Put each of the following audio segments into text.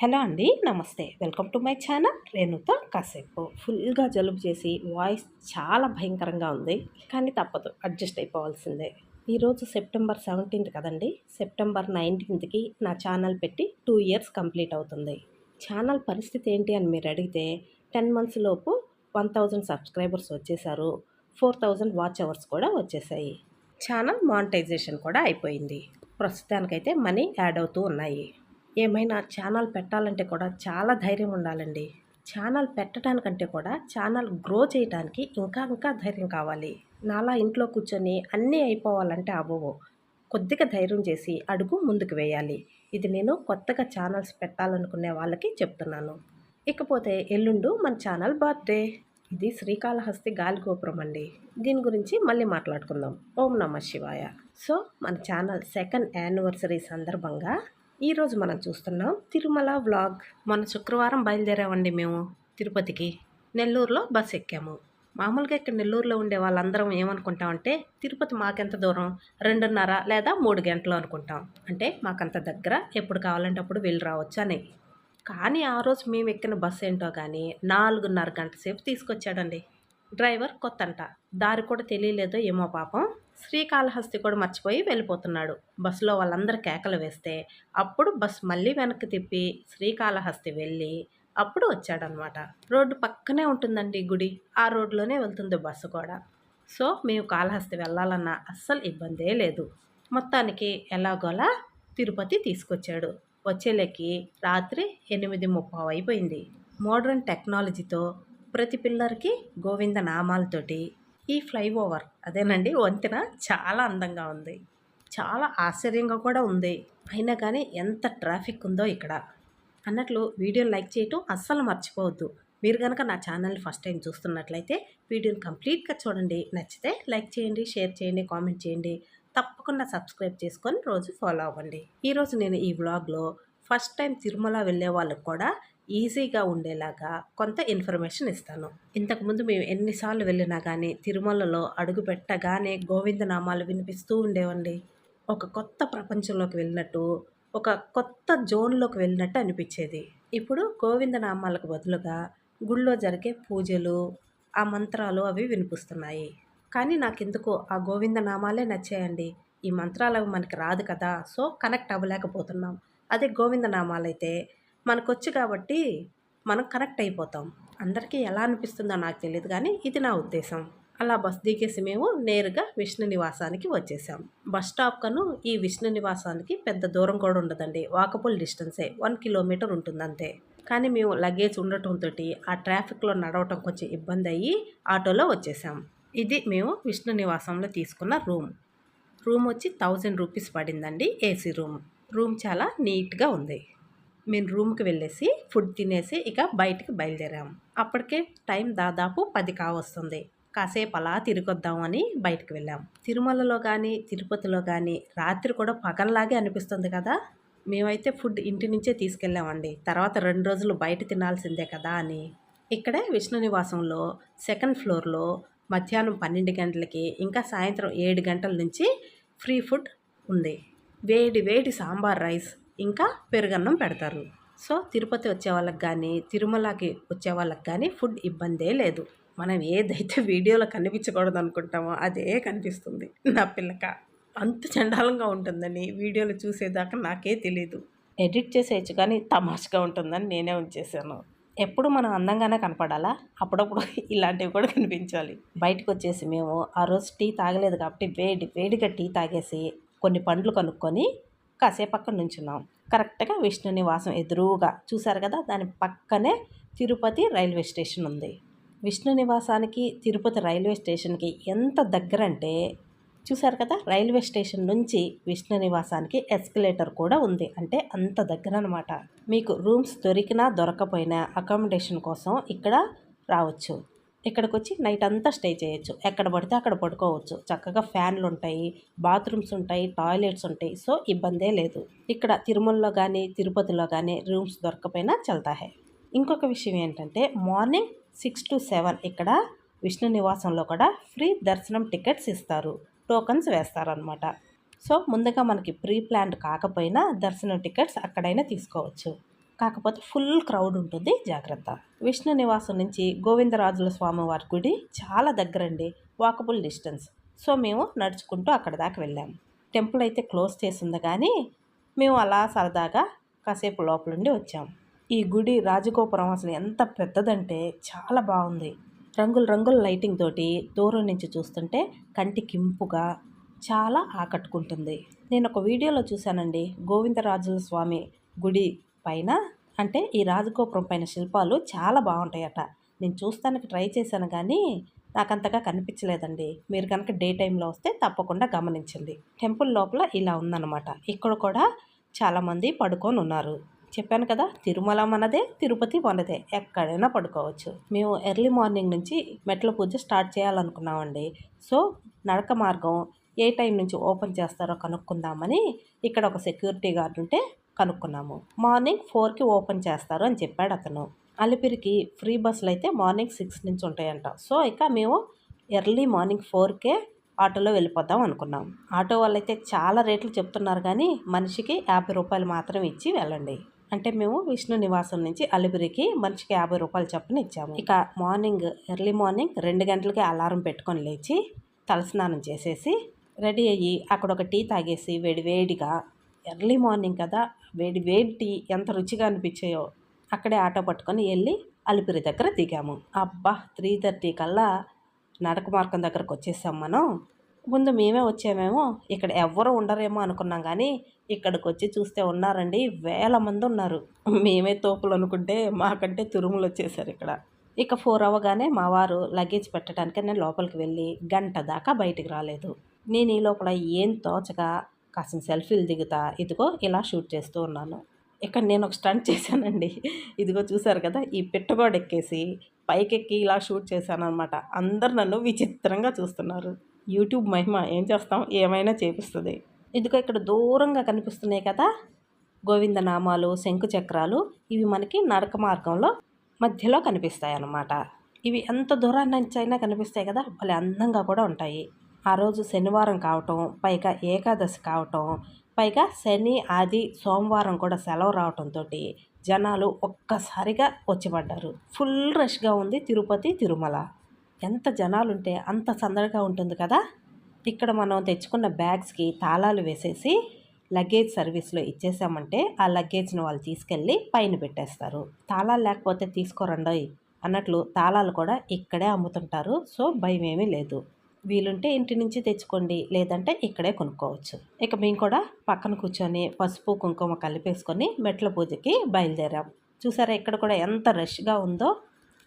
Hello అండి నమస్తే. Welcome to my channel రేణుతో కాసేపు. ఫుల్గా జలుబు చేసి వాయిస్ చాలా భయంకరంగా ఉంది కానీ తప్పదు అడ్జస్ట్ అయిపోవాల్సిందే. ఈరోజు సెప్టెంబర్ సెవెంటీన్త్ కదండి. సెప్టెంబర్ నైన్టీన్త్కి నా ఛానల్ పెట్టి టూ ఇయర్స్ కంప్లీట్ అవుతుంది. ఛానల్ పరిస్థితి ఏంటి అని మీరు అడిగితే టెన్ మంత్స్ లోపు వన్ థౌజండ్ సబ్స్క్రైబర్స్ వచ్చేసారు ఫోర్ థౌజండ్ వాచ్ అవర్స్ కూడా వచ్చేసాయి ఛానల్ మానిటైజేషన్ కూడా అయిపోయింది. ప్రస్తుతానికైతే మనీ యాడ్ అవుతూ ఉన్నాయి. ఏమైనా ఛానల్ పెట్టాలంటే కూడా చాలా ధైర్యం ఉండాలండి. ఛానల్ పెట్టడానికంటే కూడా ఛానల్ గ్రో చేయడానికి ఇంకా ఇంకా ధైర్యం కావాలి. నాలా ఇంట్లో కూర్చొని అన్నీ అయిపోవాలంటే అవ్వవు. కొద్దిగా ధైర్యం చేసి అడుగు ముందుకు వేయాలి. ఇది నేను కొత్తగా ఛానల్స్ పెట్టాలనుకునే వాళ్ళకి చెప్తున్నాను. ఇకపోతే ఎల్లుండు మన ఛానల్ బర్త్డే. ఇది శ్రీకాళహస్తి గాలిగోపురం అండి. దీని గురించి మళ్ళీ మాట్లాడుకుందాం. ఓం నమ శివాయ. సో మన ఛానల్ సెకండ్ యానివర్సరీ సందర్భంగా ఈరోజు మనం చూస్తున్నాం తిరుమల వ్లాగ్. మన శుక్రవారం బయలుదేరామండి మేము తిరుపతికి. నెల్లూరులో బస్ ఎక్కాము. మామూలుగా ఇక్కడ నెల్లూరులో ఉండే వాళ్ళందరం ఏమనుకుంటామంటే తిరుపతి మాకెంత దూరం? రెండున్నర లేదా మూడు గంటలు అనుకుంటాం. అంటే మాకంత దగ్గర. ఎప్పుడు కావాలంటే అప్పుడు వెళ్ళి రావచ్చు అని. కానీ ఆ రోజు మేము ఎక్కిన బస్సు ఏంటో కానీ నాలుగున్నర గంట సేపు తీసుకొచ్చాడండి. డ్రైవర్ కొత్తంట. దారి కూడా తెలియలేదో ఏమో పాపం. శ్రీకాళహస్తి కూడా మర్చిపోయి వెళ్ళిపోతున్నాడు. బస్సులో వాళ్ళందరూ కేకలు వేస్తే అప్పుడు బస్ మళ్ళీ వెనక్కి తిప్పి శ్రీకాళహస్తి వెళ్ళి అప్పుడు వచ్చాడనమాట. రోడ్డు పక్కనే ఉంటుందండి గుడి. ఆ రోడ్లోనే వెళ్తుంది బస్సు కూడా. సో మేము కాళహస్తి వెళ్ళాలన్న అస్సలు ఇబ్బందే లేదు. మొత్తానికి ఎలాగోలా తిరుపతి తీసుకొచ్చాడు. వచ్చేలేకి రాత్రి ఎనిమిది ముప్పావు అయిపోయింది మోడర్న్ టెక్నాలజీతో ప్రతి పిల్లర్కి గోవింద నామాలతోటి ఈ ఫ్లైఓవర్ అదేనండి వంతెన చాలా అందంగా ఉంది. చాలా ఆశ్చర్యంగా కూడా ఉంది. అయినా కానీ ఎంత ట్రాఫిక్ ఉందో ఇక్కడ. అన్నట్లు వీడియోని లైక్ చేయటం అస్సలు మర్చిపోవద్దు. మీరు కనుక నా ఛానల్ని ఫస్ట్ టైం చూస్తున్నట్లయితే వీడియోని కంప్లీట్గా చూడండి. నచ్చితే లైక్ చేయండి షేర్ చేయండి కామెంట్ చేయండి. తప్పకుండా సబ్స్క్రైబ్ చేసుకొని రోజు ఫాలో అవ్వండి. ఈరోజు నేను ఈ వ్లాగ్లో ఫస్ట్ టైం తిరుమల వెళ్ళే వాళ్ళకు కూడా ఈజీగా ఉండేలాగా కొంత ఇన్ఫర్మేషన్ ఇస్తాను. ఇంతకుముందు మేము ఎన్నిసార్లు వెళ్ళినా కానీ తిరుమలలో అడుగు పెట్టగానే గోవిందనామాలు వినిపిస్తూ ఉండేవండి. ఒక కొత్త ప్రపంచంలోకి వెళ్ళినట్టు ఒక కొత్త జోన్లోకి వెళ్ళినట్టు అనిపించేది. ఇప్పుడు గోవిందనామాలకు బదులుగా గుళ్ళో జరిగే పూజలు ఆ మంత్రాలు అవి వినిపిస్తున్నాయి. కానీ నాకెందుకు ఆ గోవిందనామాలే నచ్చాయండి. ఈ మంత్రాలు మనకి రాదు కదా సో కనెక్ట్ అవ్వలేకపోతున్నాం. అదే గోవిందనామాలైతే మనకొచ్చు కాబట్టి మనం కనెక్ట్ అయిపోతాం. అందరికీ ఎలా అనిపిస్తుందో నాకు తెలియదు కానీ ఇది నా ఉద్దేశం. అలా బస్ దిగేసి మేము నేరుగా విష్ణు నివాసానికి వచ్చేసాం. బస్ స్టాప్ కను ఈ విష్ణు నివాసానికి పెద్ద దూరం కూడా ఉండదండి. వాకబుల్ డిస్టెన్సే వన్ కిలోమీటర్ ఉంటుంది అంతే కానీ మేము లగేజ్ ఉండటంతో ఆ ట్రాఫిక్లో నడవటం కొంచెం ఇబ్బంది అయ్యి ఆటోలో వచ్చేసాం. ఇది మేము విష్ణు నివాసంలో తీసుకున్న రూమ్. రూమ్ వచ్చి థౌజండ్ రూపీస్ పడిందండి ఏసీ రూమ్. రూమ్ చాలా నీట్గా ఉంది. మేము రూమ్కి వెళ్ళేసి ఫుడ్ తినేసి ఇక బయటికి బయలుదేరాము అప్పటికే టైం దాదాపు పది కావస్తుంది. కాసేపు అలా తిరిగొద్దామని బయటకు వెళ్ళాం. తిరుమలలో కానీ తిరుపతిలో కానీ రాత్రి కూడా పగల్లాగే అనిపిస్తుంది కదా! మేమైతే ఫుడ్ ఇంటి నుంచే తీసుకెళ్ళామండి. తర్వాత రెండు రోజులు బయట తినాల్సిందే కదా అని. ఇక్కడే విష్ణు నివాసంలో సెకండ్ ఫ్లోర్లో మధ్యాహ్నం పన్నెండు గంటలకి ఇంకా సాయంత్రం ఏడు గంటల నుంచి ఫ్రీ ఫుడ్ ఉంది. వేడి వేడి సాంబార్ రైస్ ఇంకా పెరుగన్నం పెడతారు. సో తిరుపతి వచ్చే వాళ్ళకి కానీ తిరుమలకి వచ్చే వాళ్ళకి కానీ ఫుడ్ ఇబ్బందే లేదు. మనం ఏదైతే వీడియోలో కనిపించకూడదు అనుకుంటామో అదే కనిపిస్తుంది నా పిల్లక. అంత చండాలంగా ఉంటుందని వీడియోలు చూసేదాకా నాకే తెలీదు. ఎడిట్ చేసేయచ్చు కానీ తమాషగా ఉంటుందని నేనే ఉంచేసాను ఎప్పుడు మనం అందంగానే కనపడాలా? అప్పుడప్పుడు ఇలాంటివి కూడా కనిపించాలి. బయటకు వచ్చేసి మేము ఆ రోజు టీ తాగలేదు కాబట్టి వేడి వేడిగా టీ తాగేసి కొన్ని పండ్లు కనుక్కొని కాసేపు అక్కడ నుంచున్నాం. కరెక్ట్గా విష్ణు నివాసం ఎదురుగా. చూశారు కదా? దాని పక్కనే తిరుపతి రైల్వే స్టేషన్ ఉంది. విష్ణు నివాసానికి తిరుపతి రైల్వే స్టేషన్కి ఎంత దగ్గర అంటే చూశారు కదా? రైల్వే స్టేషన్ నుంచి విష్ణు నివాసానికి ఎస్కలేటర్ కూడా ఉంది. అంటే అంత దగ్గర అనమాట మీకు రూమ్స్ దొరికినా దొరకపోయినా అకామిడేషన్ కోసం ఇక్కడ రావచ్చు. ఇక్కడికి వచ్చి నైట్ అంతా స్టే చేయొచ్చు. ఎక్కడ పడితే అక్కడ పడుకోవచ్చు. చక్కగా ఫ్యాన్లు ఉంటాయి బాత్రూమ్స్ ఉంటాయి టాయిలెట్స్ ఉంటాయి సో ఇబ్బందే లేదు. ఇక్కడ తిరుమలలో కానీ తిరుపతిలో కానీ రూమ్స్ దొరకపోయినా చల్తాహే. ఇంకొక విషయం ఏంటంటే మార్నింగ్ సిక్స్ టు సెవెన్ ఇక్కడ విష్ణు నివాసంలో కూడా ఫ్రీ దర్శనం టికెట్స్ ఇస్తారు. టోకన్స్ వేస్తారనమాట సో ముందుగా మనకి ప్రీ ప్లాన్డ్ కాకపోయినా దర్శనం టికెట్స్ అక్కడైనా తీసుకోవచ్చు. కాకపోతే ఫుల్ క్రౌడ్ ఉంటుంది జాగ్రత్త. విష్ణు నివాసం నుంచి గోవిందరాజుల స్వామి వారి గుడి చాలా దగ్గరండి వాకబుల్ డిస్టెన్స్ సో మేము నడుచుకుంటూ అక్కడ దాకా వెళ్ళాము టెంపుల్ అయితే క్లోజ్ చేసింది కానీ మేము అలా సరదాగా కాసేపు లోపలుండి వచ్చాము ఈ గుడి రాజగోపురం అసలు ఎంత పెద్దదంటే చాలా బాగుంది. రంగుల రంగుల లైటింగ్ తోటి దూరం నుంచి చూస్తుంటే కంటికింపుగా చాలా ఆకట్టుకుంటుంది. నేను ఒక వీడియోలో చూశానండి గోవిందరాజుల స్వామి గుడి పైన అంటే ఈ రాజగోపురం పైన శిల్పాలు చాలా బాగుంటాయట. నేను చూస్తానికి ట్రై చేశాను కానీ నాకు అంతగా కనిపించలేదండి. మీరు కనుక డే టైంలో వస్తే తప్పకుండా గమనించండి. టెంపుల్ లోపల ఇలా ఉందన్నమాట. ఇక్కడ కూడా చాలామంది పడుకొని ఉన్నారు. చెప్పాను కదా తిరుమల మనదే తిరుపతి మనదే. ఎక్కడైనా పడుకోవచ్చు. మేము ఎర్లీ మార్నింగ్ నుంచి మెట్ల పూజ స్టార్ట్ చేయాలనుకున్నామండి. సో నడక మార్గం ఏ టైం నుంచి ఓపెన్ చేస్తారో కనుక్కుందామని ఇక్కడ ఒక సెక్యూరిటీ గార్డు ఉంటే కనుక్కున్నాము. మార్నింగ్ ఫోర్కి ఓపెన్ చేస్తారు అని చెప్పాడు అతను. అలిపిరికి ఫ్రీ బస్సులు అయితే మార్నింగ్ సిక్స్ నుంచి ఉంటాయంట. సో ఇక మేము ఎర్లీ మార్నింగ్ ఫోర్కే ఆటోలో వెళ్ళిపోదాం అనుకున్నాం. ఆటో వాళ్ళైతే చాలా రేట్లు చెప్తున్నారు కానీ మనిషికి యాభై రూపాయలు మాత్రం ఇచ్చి వెళ్ళండి. అంటే మేము విష్ణు నివాసం నుంచి అలిపిరికి మనిషికి యాభై రూపాయలు చొప్పున ఇచ్చాము. ఇక మార్నింగ్ ఎర్లీ మార్నింగ్ రెండు గంటలకి అలారం పెట్టుకొని లేచి తలస్నానం చేసేసి రెడీ అయ్యి అక్కడ ఒక టీ తాగేసి వేడి వేడిగా ఎర్లీ మార్నింగ్ కదా వేడి వేడి టీ ఎంత రుచిగా అనిపించాయో అక్కడే ఆటో పట్టుకొని వెళ్ళి అలిపిరి దగ్గర దిగాము. అబ్బా త్రీ థర్టీ కల్లా నడక మార్గం దగ్గరకు వచ్చేసాం మనం. ముందు మేమే వచ్చామేమో ఇక్కడ ఎవ్వరు ఉండరేమో అనుకున్నాం కానీ ఇక్కడికి వచ్చి చూస్తే ఉన్నారండి వేల మంది ఉన్నారు. మేమే తోపులు అనుకుంటే మాకంటే తురుములు వచ్చేసారు ఇక్కడ. ఇక ఫోర్ అవ్వగానే మా వారు లగేజ్ పెట్టడానికి నేను లోపలికి వెళ్ళి గంట దాకా బయటికి రాలేదు. నేను ఈ లోపల ఏం తోచగా కాసిన సెల్ఫీలు దిగుతా ఇదిగో ఇలా షూట్ చేస్తూ ఉన్నాను. ఇక్కడ నేను ఒక స్టంట్ చేశానండి. ఇదిగో చూసారు కదా ఈ పిట్టగోడ ఎక్కేసి పైకెక్కి ఇలా షూట్ చేశాను అనమాట అందరు నన్ను విచిత్రంగా చూస్తున్నారు. యూట్యూబ్ మహిమ ఏం చేస్తాం? ఏమైనా చేపిస్తుంది. ఇదిగో ఇక్కడ దూరంగా కనిపిస్తున్నాయి కదా గోవింద నామాలు శంకు చక్రాలు ఇవి మనకి నరక మార్గంలో మధ్యలో కనిపిస్తాయి అన్నమాట ఇవి ఎంత దూరాన్ని అయినా కనిపిస్తాయి కదా భలే అందంగా కూడా ఉంటాయి. ఆ రోజు శనివారం కావటం పైగా ఏకాదశి కావటం పైగా శని ఆది సోమవారం కూడా సెలవు రావటంతో జనాలు ఒక్కసారిగా వచ్చిపడ్డారు. ఫుల్ రష్గా ఉంది తిరుపతి తిరుమల. ఎంత జనాలు ఉంటే అంత సందడిగా ఉంటుంది కదా? ఇక్కడ మనం తెచ్చుకున్న బ్యాగ్స్కి తాళాలు వేసేసి లగేజ్ సర్వీస్లో ఇచ్చేసామంటే ఆ లగేజ్ని వాళ్ళు తీసుకెళ్ళి పైన పెట్టేస్తారు. తాళాలు లేకపోతే తీసుకోరండి అన్నట్లు తాళాలు కూడా ఇక్కడే అమ్ముతుంటారు. సో భయం ఏమీ లేదు. వీలుంటే ఇంటి నుంచి తెచ్చుకోండి. లేదంటే ఇక్కడే కొనుక్కోవచ్చు. ఇక మేము కూడా పక్కన కూర్చొని పసుపు కుంకుమ కలిపేసుకొని మెట్ల పూజకి బయలుదేరాం. చూసారా ఇక్కడ కూడా ఎంత రష్గా ఉందో?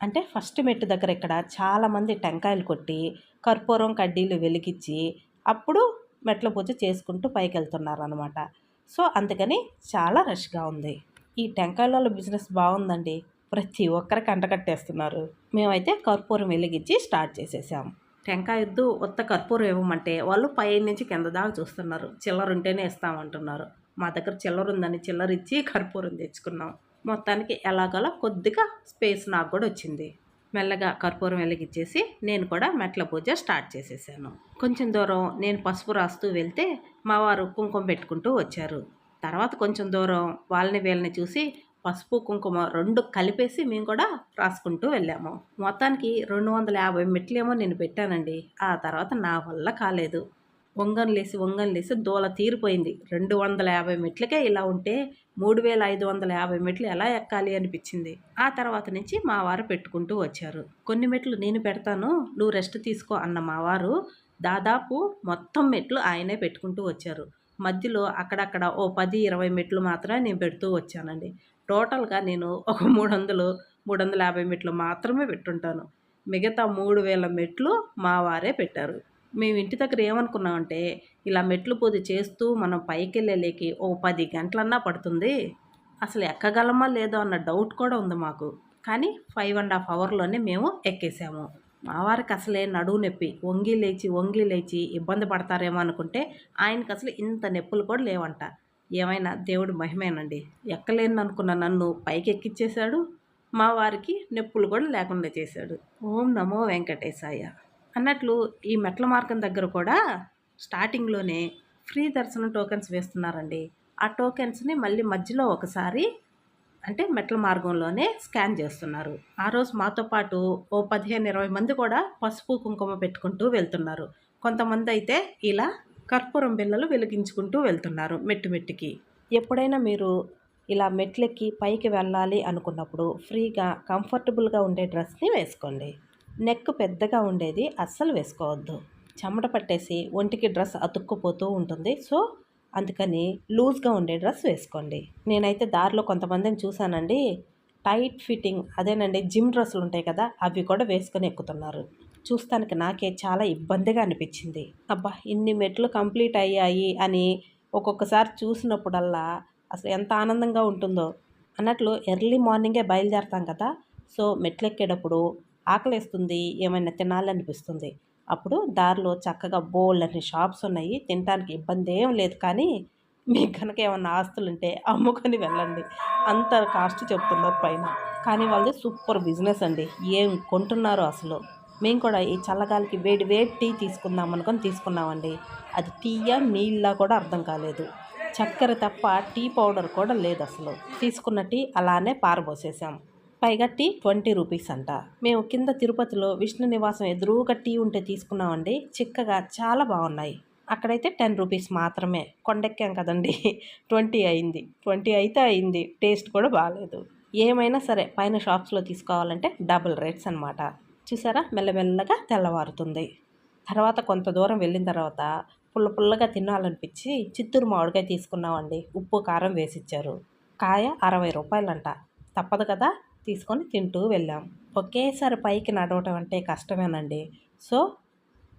అంటే ఫస్ట్ మెట్టు దగ్గర ఇక్కడ చాలామంది టెంకాయలు కొట్టి కర్పూరం కడ్డీలు వెలిగించి అప్పుడు మెట్ల పూజ చేసుకుంటూ పైకి వెళ్తున్నారు అనమాట సో అందుకని చాలా రష్గా ఉంది. ఈ టెంకాయల బిజినెస్ బాగుందండి. ప్రతి ఒక్కరికి అంటకట్టేస్తున్నారు మేమైతే కర్పూరం వెలిగించి స్టార్ట్ చేసేసాము టెంకాయ ఎద్దు ఉత్త కర్పూరం ఇవ్వమంటే వాళ్ళు పై నుంచి కింద దాకా చూస్తున్నారు. చిల్లర ఉంటేనే ఇస్తామంటున్నారు. మా దగ్గర చిల్లర ఉందని చిల్లర ఇచ్చి కర్పూరం తెచ్చుకున్నాం. మొత్తానికి ఎలాగోలా కొద్దిగా స్పేస్ నాకు కూడా వచ్చింది. మెల్లగా కర్పూరం వెలిగించేసి నేను కూడా మెట్ల పూజ స్టార్ట్ చేసేసాను. కొంచెం దూరం నేను పసుపు రాస్తూ వెళ్తే మా వారు కుంకుమ పెట్టుకుంటూ వచ్చారు. తర్వాత కొంచెం దూరం వాళ్ళని వీళ్ళని చూసి పసుపు కుంకుమ రెండు కలిపేసి మేము కూడా రాసుకుంటూ వెళ్ళాము. మొత్తానికి రెండు వందల యాభై మెట్లేమో నేను పెట్టానండి. ఆ తర్వాత నా వల్ల కాలేదు. వంగను లేసి వంగను లేసి దూల తీరిపోయింది. రెండు వందల యాభై మెట్లకే ఇలా ఉంటే మూడు వేల ఐదు వందల యాభై మెట్లు ఎలా ఎక్కాలి అనిపించింది. ఆ తర్వాత నుంచి మా వారు పెట్టుకుంటూ వచ్చారు. కొన్ని మెట్లు నేను పెడతాను నువ్వు రెస్ట్ తీసుకో అన్న మా వారు దాదాపు మొత్తం మెట్లు ఆయనే పెట్టుకుంటూ వచ్చారు. మధ్యలో అక్కడక్కడ ఓ పది ఇరవై మెట్లు మాత్రమే నేను పెడుతూ వచ్చానండి. టోటల్గా నేను ఒక మూడు వందలు మూడు వందల యాభై మెట్లు మాత్రమే పెట్టుంటాను. మిగతా మూడు వేల మెట్లు మా వారే పెట్టారు. మేము ఇంటి దగ్గర ఏమనుకున్నామంటే ఇలా మెట్లు పూజ చేస్తూ మనం పైకి వెళ్ళలేకి ఓ పది గంటలన్నా పడుతుంది. అసలు ఎక్కగలమా లేదో అన్న డౌట్ కూడా ఉంది మాకు. కానీ ఫైవ్ అండ్ హాఫ్ అవర్లోనే మేము ఎక్కేసాము. మా వారికి అసలే నడువు నొప్పి. వంగి లేచి వంగి లేచి ఇబ్బంది పడతారేమో అనుకుంటే ఆయనకి అసలు ఇంత నొప్పులు కూడా లేవంట. ఏమైనా దేవుడు మహిమేనండి. ఎక్కలేను అనుకున్న నన్ను పైకి ఎక్కిచ్చేశాడు మా వారికి నొప్పులు కూడా లేకుండా చేశాడు. ఓం నమో వెంకటేశాయ. అన్నట్లు ఈ మెట్ల మార్గం దగ్గర కూడా స్టార్టింగ్లోనే ఫ్రీ దర్శనం టోకెన్స్ వేస్తున్నారండి. ఆ టోకెన్స్ని మళ్ళీ మధ్యలో ఒకసారి అంటే మెట్ల మార్గంలోనే స్కాన్ చేస్తున్నారు. ఆ రోజు మాతో పాటు ఓ పదిహేను ఇరవై మంది కూడా పసుపు కుంకుమ పెట్టుకుంటూ వెళ్తున్నారు. కొంతమంది అయితే ఇలా కర్పూరం బిళ్ళలు వెలిగించుకుంటూ వెళ్తున్నారు మెట్టు మెట్టుకి. ఎప్పుడైనా మీరు ఇలా మెట్లెక్కి పైకి వెళ్ళాలి అనుకున్నప్పుడు ఫ్రీగా కంఫర్టబుల్గా ఉండే డ్రెస్ని వేసుకోండి. నెక్ పెద్దగా ఉండేది అస్సలు వేసుకోవద్దు. చెమట పట్టేసి ఒంటికి డ్రెస్ అతుక్కుపోతూ ఉంటుంది. సో అందుకని లూజ్గా ఉండే డ్రెస్ వేసుకోండి. నేనైతే దారిలో కొంతమందిని చూశానండి. టైట్ ఫిట్టింగ్ అదేనండి జిమ్ డ్రెస్సులు ఉంటాయి కదా అవి కూడా వేసుకొని ఎక్కుతున్నారు. చూస్తానికి నాకే చాలా ఇబ్బందిగా అనిపించింది. అబ్బా ఇన్ని మెట్లు కంప్లీట్ అయ్యాయి అని ఒక్కొక్కసారి చూసినప్పుడల్లా అసలు ఎంత ఆనందంగా ఉంటుందో. అన్నట్లు ఎర్లీ మార్నింగే బయలుదేరతాం కదా సో మెట్లు ఎక్కేటప్పుడు ఆకలేస్తుంది ఏమైనా తినాలనిపిస్తుంది. అప్పుడు దారిలో చక్కగా బోల్డ్ అన్ని షాప్స్ ఉన్నాయి తినడానికి ఇబ్బంది ఏం లేదు కానీ మీకు కనుక ఏమన్నా ఆస్తులు ఉంటే అమ్ముకొని వెళ్ళండి. అంత కాస్ట్ చెప్తున్నారు పైన. కానీ వాళ్ళది సూపర్ బిజినెస్ అండి. ఏం కొంటున్నారో అసలు. మేము కూడా ఈ చల్లగాలికి వేడి వేడి టీ తీసుకుందాం అనుకొని తీసుకున్నామండి. అది టీయా నీళ్ళ కూడా అర్థం కాలేదు. చక్కెర తప్ప టీ పౌడర్ కూడా లేదు అసలు. తీసుకున్న టీ అలానే పారబోసేసాం. పైగా టీ ట్వంటీ రూపీస్ అంట. మేము కింద తిరుపతిలో విష్ణు నివాసం ఎదురుగా టీ ఉంటే తీసుకున్నామండి. చిక్కగా చాలా బాగున్నాయి. అక్కడైతే టెన్ రూపీస్ మాత్రమే. కొండెక్కాం కదండి. ట్వంటీ అయింది. ట్వంటీ అయితే అయింది. టేస్ట్ కూడా బాగాలేదు ఏమైనా సరే పైన షాప్స్లో తీసుకోవాలంటే డబుల్ రేట్స్ అనమాట చూసారా? మెల్లమెల్లగా తెల్లవారుతుంది. తర్వాత కొంత దూరం వెళ్ళిన తర్వాత పుల్ల పుల్లగా తినాలనిపించి చిత్తూరు మామిడికాయ తీసుకున్నామండి. ఉప్పు కారం వేసిచ్చారు. కాయ అరవై రూపాయలంట. తప్పదు కదా? తీసుకొని తింటూ వెళ్ళాం. ఒకేసారి పైకి నడవటం అంటే కష్టమేనండి. సో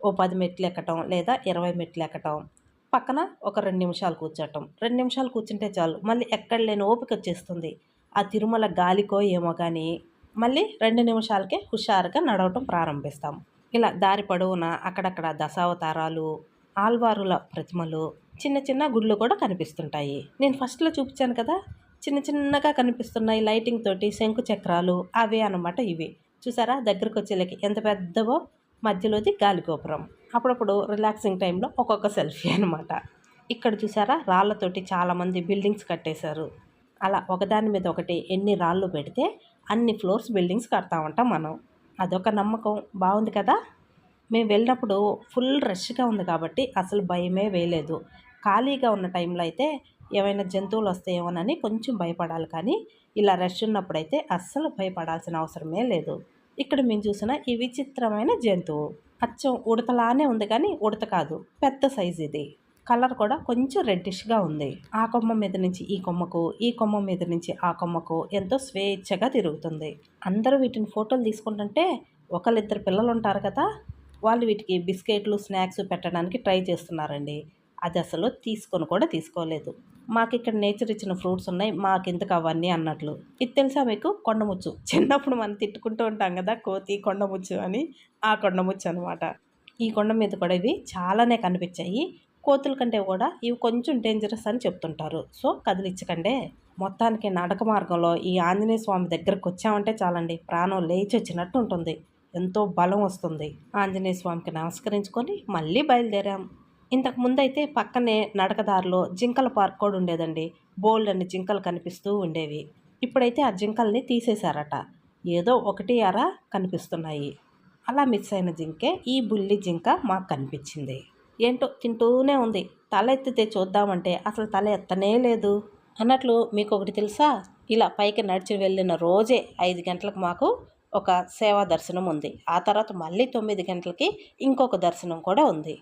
ఓ పది మెట్లు ఎక్కటం లేదా ఇరవై మెట్లు ఎక్కటం. పక్కన ఒక రెండు నిమిషాలు కూర్చోటం. రెండు నిమిషాలు కూర్చుంటే చాలు. మళ్ళీ ఎక్కడ లేని ఓపిక వచ్చేస్తుంది. ఆ తిరుమల గాలికో ఏమో కానీ మళ్ళీ రెండు నిమిషాలకే హుషారుగా నడవటం ప్రారంభిస్తాం ఇలా దారి పొడవున అక్కడక్కడ దశావతారాలు ఆల్వారుల ప్రతిమలు చిన్న చిన్న గుళ్ళు కూడా కనిపిస్తుంటాయి. నేను ఫస్ట్లో చూపించాను కదా చిన్న చిన్నగా కనిపిస్తున్నాయి లైటింగ్ తోటి శంకు చక్రాలు అవే అనమాట ఇవి. చూసారా దగ్గరకు వచ్చేలకి ఎంత పెద్దవో మధ్యలోది గాలిగోపురం అప్పుడప్పుడు రిలాక్సింగ్ టైంలో ఒక్కొక్క సెల్ఫీ అనమాట ఇక్కడ చూసారా రాళ్ళతోటి చాలామంది బిల్డింగ్స్ కట్టేశారు. అలా ఒకదాని మీద ఒకటి ఎన్ని రాళ్ళు పెడితే అన్ని ఫ్లోర్స్ బిల్డింగ్స్ కడతా ఉంటాం మనం. అదొక నమ్మకం. బాగుంది కదా? మేము వెళ్ళినప్పుడు ఫుల్ రష్గా ఉంది కాబట్టి అసలు భయమే వేయలేదు. ఖాళీగా ఉన్న టైంలో అయితే ఏమైనా జంతువులు వస్తాయేమోనని కొంచెం భయపడాలి కానీ ఇలా రష్ ఉన్నప్పుడైతే అస్సలు భయపడాల్సిన అవసరమే లేదు. ఇక్కడ మేము చూసిన ఈ విచిత్రమైన జంతువు. అచ్చం ఉడతలానే ఉంది కానీ ఉడత కాదు. పెద్ద సైజు ఇది. కలర్ కూడా కొంచెం రెడ్డిష్గా ఉంది. ఆ కొమ్మ మీద నుంచి ఈ కొమ్మకు ఈ కొమ్మ మీద నుంచి ఆ కొమ్మకు ఎంతో స్వేచ్ఛగా తిరుగుతుంది. అందరూ వీటిని ఫోటోలు తీసుకుంటుంటే ఒకళ్ళిద్దరు పిల్లలు ఉంటారు కదా వాళ్ళు వీటికి బిస్కెట్లు స్నాక్స్ పెట్టడానికి ట్రై చేస్తున్నారండి. అది అసలు తీసుకొని కూడా తీసుకోలేదు. మాకు ఇక్కడ నేచర్ ఇచ్చిన ఫ్రూట్స్ ఉన్నాయి మాకు ఎందుకు అవన్నీ అన్నట్లు. ఇది తెలుసా మీకు? కొండముచ్చు. చిన్నప్పుడు మనం తిట్టుకుంటూ ఉంటాం కదా కోతి కొండముచ్చు అని ఆ కొండముచ్చు అనమాట ఈ కొండ మీద కూడా ఇవి చాలానే కనిపించాయి. కోతుల కంటే కూడా ఇవి కొంచెం డేంజరస్ అని చెప్తుంటారు. సో కదిలిచ్చకండే మొత్తానికి నడక మార్గంలో ఈ ఆంజనేయ స్వామి దగ్గరకు వచ్చామంటే చాలండి. ప్రాణం లేచి వచ్చినట్టు ఉంటుంది. ఎంతో బలం వస్తుంది. ఆంజనేయ స్వామికి నమస్కరించుకొని మళ్ళీ బయలుదేరాం. ఇంతకు ముందైతే పక్కనే నడకదారిలో జింకల పార్క్ కూడా ఉండేదండి. బోల్డ్ అన్ని జింకలు కనిపిస్తూ ఉండేవి. ఇప్పుడైతే ఆ జింకల్ని తీసేశారట. ఏదో ఒకటి అర కనిపిస్తున్నాయి. అలా మిస్ అయిన జింకే ఈ బుల్లి జింక మాకు కనిపించింది. ఏంటో తింటూనే ఉంది. తల ఎత్తితే చూద్దామంటే అసలు తల ఎత్తనే లేదు. అన్నట్లు మీకు ఒకటి తెలుసా? ఇలా పైకి నడిచి వెళ్ళిన రోజే ఐదు గంటలకు మాకు ఒక సేవా దర్శనం ఉంది. ఆ తర్వాత మళ్ళీ తొమ్మిది గంటలకి ఇంకొక దర్శనం కూడా ఉంది.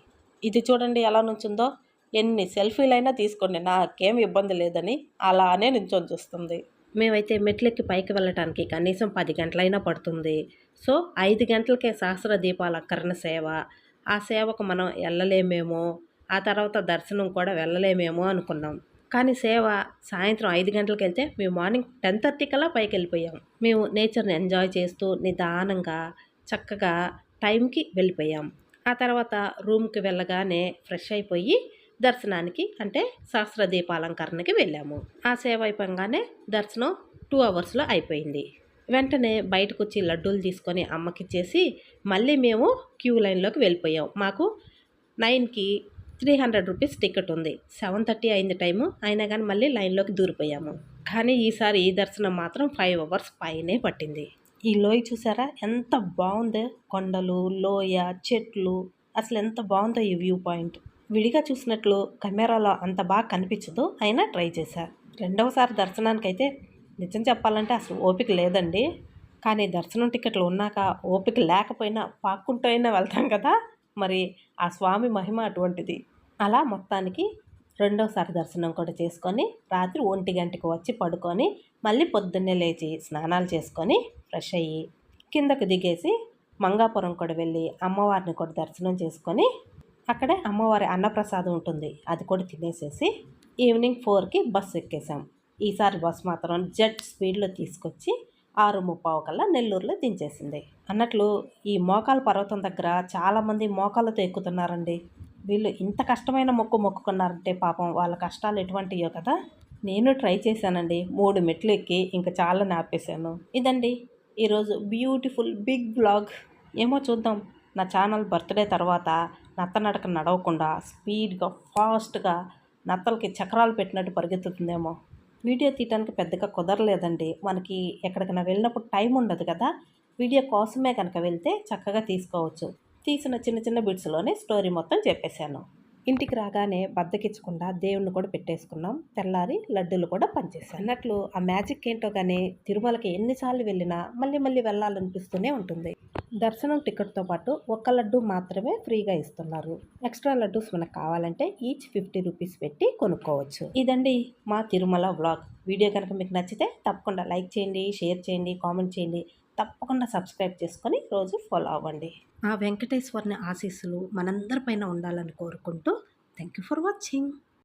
ఇది చూడండి ఎలా నుంచుందో. ఎన్ని సెల్ఫీలైనా తీసుకోండి నాకేం ఇబ్బంది లేదని అలానే నుంచొని చూస్తుంది. మేమైతే మెట్లెక్కి పైకి వెళ్ళటానికి కనీసం పది గంటలైనా పడుతుంది. సో ఐదు గంటలకే సహస్ర దీపాలంకరణ సేవ ఆ సేవకు మనం వెళ్ళలేమేమో ఆ తర్వాత దర్శనం కూడా వెళ్ళలేమేమో అనుకున్నాం. కానీ సేవ సాయంత్రం ఐదు గంటలకు వెళ్తే మేము మార్నింగ్ టెన్ థర్టీ కల్లా పైకి వెళ్ళిపోయాం. మేము నేచర్ని ఎంజాయ్ చేస్తూ నిదానంగా చక్కగా టైంకి వెళ్ళిపోయాం. ఆ తర్వాత రూమ్కి వెళ్ళగానే ఫ్రెష్ అయిపోయి దర్శనానికి అంటే సహస్ర దీపాలంకరణకి వెళ్ళాము. ఆ సేవ అయిపోగానే దర్శనం టూ అవర్స్లో అయిపోయింది. వెంటనే బయటకు వచ్చి లడ్డూలు తీసుకొని అమ్మకిచ్చేసి మళ్ళీ మేము క్యూ లైన్లోకి వెళ్ళిపోయాం. మాకు నైన్కి త్రీ హండ్రెడ్ రూపీస్ టికెట్ ఉంది. సెవెన్ థర్టీ అయింది టైము. అయినా కానీ మళ్ళీ లైన్లోకి దూరిపోయాము. కానీ ఈసారి ఈ దర్శనం మాత్రం ఫైవ్ అవర్స్ పైనే పట్టింది. ఈ లోయ చూసారా? ఎంత బాగుందో. కొండలు లోయ చెట్లు. అసలు ఎంత బాగుందో ఈ వ్యూ పాయింట్. విడిగా చూసినట్లు కెమెరాలో అంత బాగా కనిపించదు. అయినా ట్రై చేశా. రెండవసారి దర్శనానికి అయితే నిజం చెప్పాలంటే అసలు ఓపిక లేదండి. కానీ దర్శనం టికెట్లు ఉన్నాక ఓపిక లేకపోయినా పాక్కుంటూ అయినా వెళ్తాం కదా మరి ఆ స్వామి మహిమ అటువంటిది. అలా మొత్తానికి రెండోసారి దర్శనం కూడా చేసుకొని రాత్రి ఒంటి గంటకు వచ్చి పడుకొని మళ్ళీ పొద్దున్నే లేచి స్నానాలు చేసుకొని ఫ్రెష్ అయ్యి కిందకు దిగేసి మంగాపురం కూడా వెళ్ళి అమ్మవారిని కూడా దర్శనం చేసుకొని అక్కడే అమ్మవారి అన్నప్రసాదం ఉంటుంది. అది కూడా తినేసేసి ఈవినింగ్ ఫోర్కి బస్సు ఎక్కేసాం. ఈసారి బస్ మాత్రం జెట్ స్పీడ్లో తీసుకొచ్చి ఆరు ముప్పావు కల్లా నెల్లూరులో దించేసింది. అన్నట్లు ఈ మోకాల పర్వతం దగ్గర చాలామంది మోకాళ్ళతో ఎక్కుతున్నారండి. వీళ్ళు ఇంత కష్టమైన మొక్కు మొక్కుకున్నారంటే పాపం వాళ్ళ కష్టాలు ఎటువంటియో కదా? నేను ట్రై చేశానండి. మూడు మెట్లు ఎక్కి ఇంకా చాలా నాపేశాను ఇదండి ఈరోజు బ్యూటిఫుల్ బిగ్ బ్లాగ్. ఏమో చూద్దాం. నా ఛానల్ బర్త్డే తర్వాత నత్తనడక నడవకుండా స్పీడ్గా ఫాస్ట్గా నత్తలకి చక్రాలు పెట్టినట్టు పరిగెత్తుతుందేమో. వీడియో తీయడానికి పెద్దగా కుదరలేదండి. మనకి ఎక్కడికైనా వెళ్ళినప్పుడు టైం ఉండదు కదా. వీడియో కోసమే కనుక వెళ్తే చక్కగా తీసుకోవచ్చు. తీసిన చిన్న చిన్న బిట్స్లోనే స్టోరీ మొత్తం చెప్పేశాను. ఇంటికి రాగానే బద్దకిచ్చకుండా దేవుణ్ణి కూడా పెట్టేసుకున్నాం. తెల్లారి లడ్డూలు కూడా పనిచేసాను అన్నట్లు ఆ మ్యాజిక్ ఏంటో కానీ తిరుమలకి ఎన్నిసార్లు వెళ్ళినా మళ్ళీ మళ్ళీ వెళ్ళాలనిపిస్తూనే ఉంటుంది. దర్శనం టికెట్తో పాటు ఒక్క లడ్డు మాత్రమే ఫ్రీగా ఇస్తున్నారు. ఎక్స్ట్రా లడ్డూస్ మనకు కావాలంటే ఈచ్ ఫిఫ్టీ రూపీస్ పెట్టి కొనుక్కోవచ్చు. ఇదండి మా తిరుమల వ్లాగ్. వీడియో కనుక మీకు నచ్చితే తప్పకుండా లైక్ చేయండి షేర్ చేయండి కామెంట్ చేయండి. తప్పకుండా సబ్స్క్రైబ్ చేసుకొని రోజు ఫాలో అవ్వండి. ఆ వెంకటేశ్వరుని ఆశీస్సులు మనందరిపైన ఉండాలని కోరుకుంటూ థ్యాంక్ యూ ఫర్ వాచింగ్.